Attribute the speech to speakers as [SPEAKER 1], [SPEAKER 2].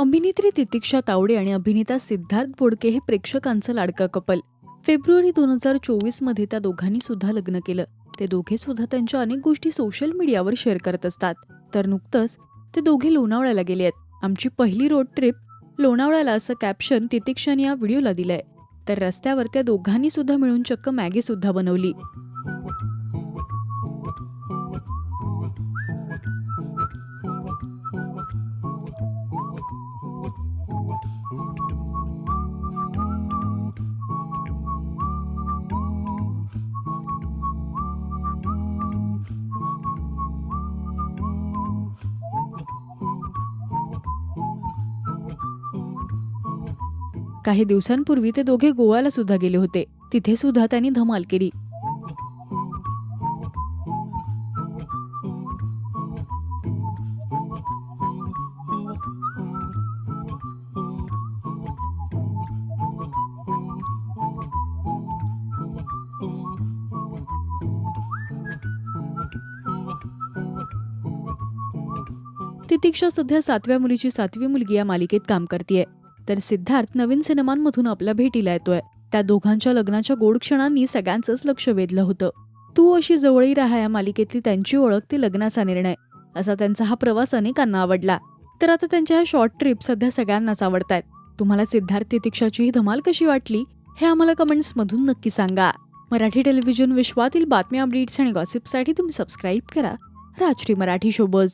[SPEAKER 1] अभिनेत्री तितिक्षा तावडे आणि अभिनेता सिद्धार्थ बोडके हे प्रेक्षकांचं लाडकं कपल. फेब्रुवारी दोन हजार चोवीसमध्ये त्या दोघांनी सुद्धा लग्न केलं. ते दोघे सुद्धा त्यांच्या अनेक गोष्टी सोशल मीडियावर शेअर करत असतात. तर नुकतंच ते दोघे लोणावळ्याला गेले आहेत. आमची पहिली रोड ट्रिप लोणावळ्याला असं कॅप्शन तितिक्षाने या व्हिडिओला दिलंय. तर रस्त्यावर त्या दोघांनी सुद्धा मिळून चक्क मॅगी सुद्धा बनवली. काही दिवसांपूर्वी ते दोघे गोव्याला सुद्धा गेले होते. तिथे सुद्धा त्यांनी धमाल केली. तितिक्षा सध्या सातव्या मुलीची सातवी मुलगी या मालिकेत काम करते तर सिद्धार्थ नवीन सिनेमांमधून आपल्या भेटीला येतोय. त्या दोघांच्या लग्नाच्या गोड क्षणांनी सगळ्यांचंच लक्ष वेधलं होतं. तू अशी जवळी राहा या मालिकेतली त्यांची ओळख ती लग्नाचा निर्णय. असा त्यांचा हा प्रवास अनेकांना आवडला. तर आता त्यांच्या ह्या शॉर्ट ट्रिप सध्या सगळ्यांनाच आवडतायत. तुम्हाला सिद्धार्थ तितिक्षाची ही धमाल कशी वाटली हे आम्हाला कमेंट्समधून नक्की सांगा. मराठी टेलिव्हिजन विश्वातील बातम्या अपडेट्स आणि गॉसिपसाठी तुम्ही सबस्क्राईब करा. राजश्री मराठी शोबज